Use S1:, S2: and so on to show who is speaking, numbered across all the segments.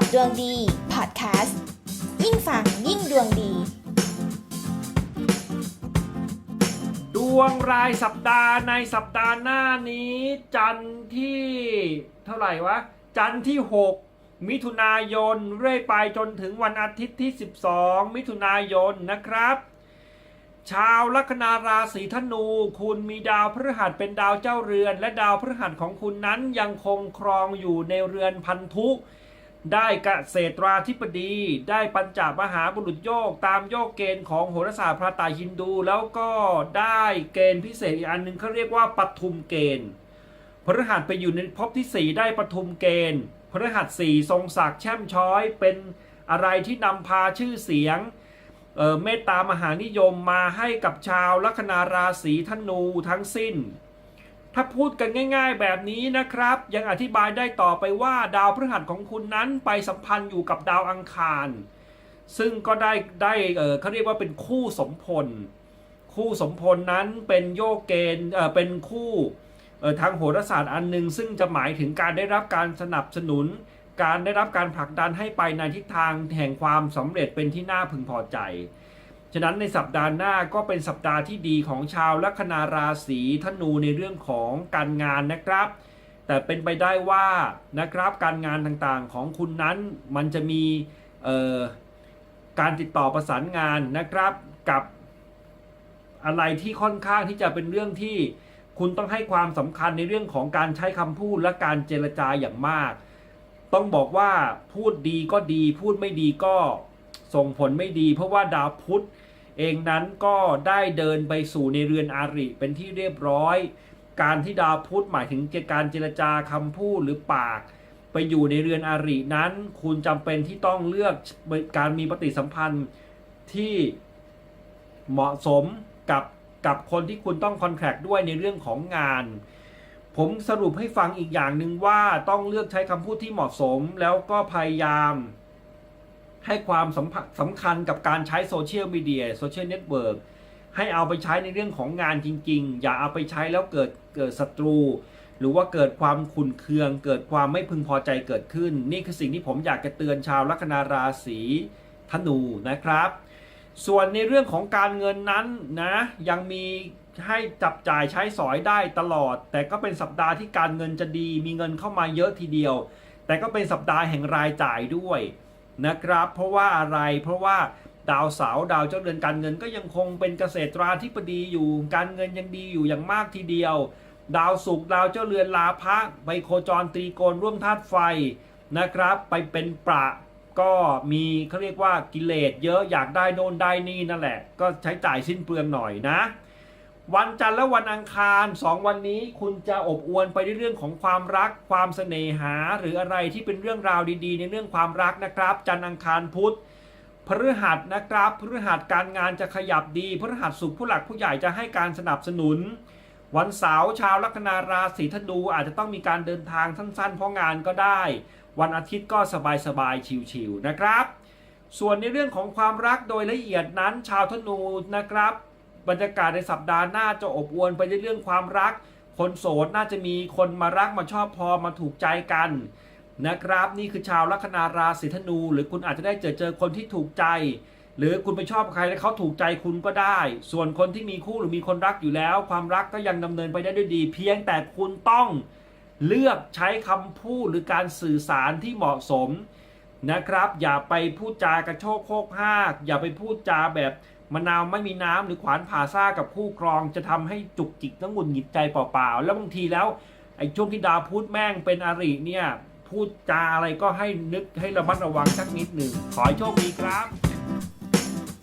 S1: กับดวงดีพอดแคสต์ยิ่งฟังยิ่งดวงดี
S2: ดวงรายสัปดาห์ในสัปดาห์หน้านี้ จันทร์ที่เท่าไหร่วะ จันทร์ที่ 6 มิถุนายนเรื่อยไปจนถึงวันอาทิตย์ที่ 12 มิถุนายนนะครับ ชาวลัคนาราศีธนู คุณมีดาวพฤหัสเป็นดาวเจ้าเรือน และดาวพฤหัสของคุณนั้นยังคงครองอยู่ในเรือนพันธุ ได้เกษตราธิบดี ได้ปัญจมหาบุรุษโยกตามโยกเกณฑ์ของโหราศาสตร์พระไตรฮินดู แล้วก็ได้เกณฑ์พิเศษอีกอันหนึ่งเขาเรียกว่าปทุมเกณฑ์พฤหัสไปอยู่ในภพที่ 4 ได้ปทุมเกณฑ์พฤหัสสี่ทรงศักดิ์แช่มช้อย เป็นอะไรที่นำพาชื่อเสียงเเมตตามหานิยมมาให้กับชาวลัคนาราศีธนูทั้งสิ้น ถ้าพูดกันง่ายๆแบบนี้นะครับ ยังอธิบายได้ต่อไปว่าดาวพฤหัสของคุณนั้นไปสัมพันธ์อยู่กับดาวอังคาร ซึ่งก็ได้ได้เออเขาเรียกว่าเป็นคู่สมพล คู่สมพลนั้นเป็นโยกเกณฑ์เออเป็นคู่เออทางโหราศาสตร์อันหนึ่งซึ่งจะหมายถึงการได้รับการสนับสนุน การได้รับการผลักดันให้ไปในทิศทางแห่งความสำเร็จเป็นที่น่าพึงพอใจ ฉะนั้นในสัปดาห์หน้าก็เป็นสัปดาห์ที่ดีของชาวลัคนาราศีธนูในเรื่องของการงานนะครับ แต่เป็นไปได้ว่านะครับการงานต่างๆของคุณนั้นมันจะมีการติดต่อประสานงานนะครับกับอะไรที่ค่อนข้างที่จะเป็นเรื่องที่คุณต้องให้ความสำคัญในเรื่องของการใช้คำพูดและการเจรจาอย่างมาก ต้องบอกว่าพูดดีก็ดีพูดไม่ดีก็ ส่งผลไม่ดี เพราะว่าดาวพุธเองนั้นก็ได้เดินไปสู่ในเรือนอาริเป็นที่เรียบร้อย การที่ดาวพุธหมายถึงการเจรจาคำพูดหรือปาก ไปอยู่ในเรือนอารินั้น คุณจำเป็นที่ต้องเลือกการมีปฏิสัมพันธ์ที่เหมาะสมกับกับคนที่คุณต้องคอนแทคด้วยในเรื่องของงาน ผมสรุปให้ฟังอีกอย่างหนึ่งว่าต้องเลือกใช้คำพูดที่เหมาะสมแล้วก็พยายาม ให้ความสำคัญสำคัญกับการใช้โซเชียลมีเดียโซเชียลเน็ตเวิร์กให้เอาไปใช้ในเรื่องของงานจริง ๆ อย่าเอาไปใช้แล้วเกิดเกิดศัตรู หรือว่าเกิดความขุนเคือง เกิดความไม่พึงพอใจเกิดขึ้น นี่คือสิ่งที่ผมอยากจะเตือนชาวลัคนาราศีธนูนะครับ ส่วนในเรื่องของการเงินนั้นนะยังมีให้จับจ่ายใช้สอยได้ตลอด แต่ก็เป็นสัปดาห์ที่การเงินจะดี มีเงินเข้ามาเยอะทีเดียว แต่ก็เป็นสัปดาห์แห่งรายจ่ายด้วย นะครับ เพราะว่าอะไรเพราะว่าดาวเสาร์ดาวเจ้าเรือนการเงินก็ยังคงเป็นเกษตราธิบดีอยู่ การเงินยังดีอยู่อย่างมากทีเดียว ดาวศุกร์ดาวเจ้าเรือนลาภะไปโคจรตรีโกณร่วมธาตุไฟนะครับ ไปเป็นประก็มีเขาเรียกว่ากิเลสเยอะอยากได้โน่นได้นี่นั่นแหละ ก็ใช้จ่ายสิ้นเปลืองหน่อยนะ วันจันทร์และวันอังคารสองวันนี้คุณจะอบอวลไปด้วยเรื่องของความรัก ความเสน่หา หรืออะไรที่เป็นเรื่องราวดีๆ ในเรื่องความรักนะครับ จันทร์อังคารพุธพฤหัสนะครับพฤหัสการงานจะขยับดีพฤหัสสุขผู้หลักผู้ใหญ่จะให้การสนับสนุน วันเสาร์ชาวลัคนาราศีธนูอาจจะต้องมีการเดินทางสั้นๆ เพราะงานก็ได้ วันอาทิตย์ก็สบายๆชิวๆนะครับ ส่วนในเรื่องของความรักโดยละเอียดนั้นชาวธนูนะครับ บรรยากาศในสัปดาห์หน้าจะอบอวลไปด้วยเรื่องความรัก คนโสดน่าจะมีคนมารักมาชอบพอมาถูกใจกันนะครับนี่คือชาวลัคนาราศีธนู หรือคุณอาจจะได้เจอเจอคนที่ถูกใจ หรือคุณไปชอบใครแล้วเขาถูกใจคุณก็ได้ ส่วนคนที่มีคู่หรือมีคนรักอยู่แล้ว ความรักก็ยังดำเนินไปได้ด้วยดี เพียงแต่คุณต้องเลือกใช้คำพูดหรือการสื่อสารที่เหมาะสมนะครับ อย่าไปพูดจากระโชกโคกหาก อย่าไปพูดจาแบบ มะนาวไม่มีน้ำหรือขวานผ่าซ่ากับคู่ครองจะทำให้จุกจิกต้องหงุดหงิดใจเปล่าๆ แล้วบางทีแล้วไอ้ช่วงที่ดาวพูดแม่งเป็นอริเนี่ย พูดจาอะไรก็ให้นึกให้ระมัดระวังสักนิดหนึ่ง ขอให้โชคดีครับ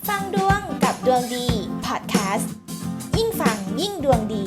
S1: ฟังดวงกับดวงดีพอดแคสต์ยิ่งฟังยิ่งดวงดี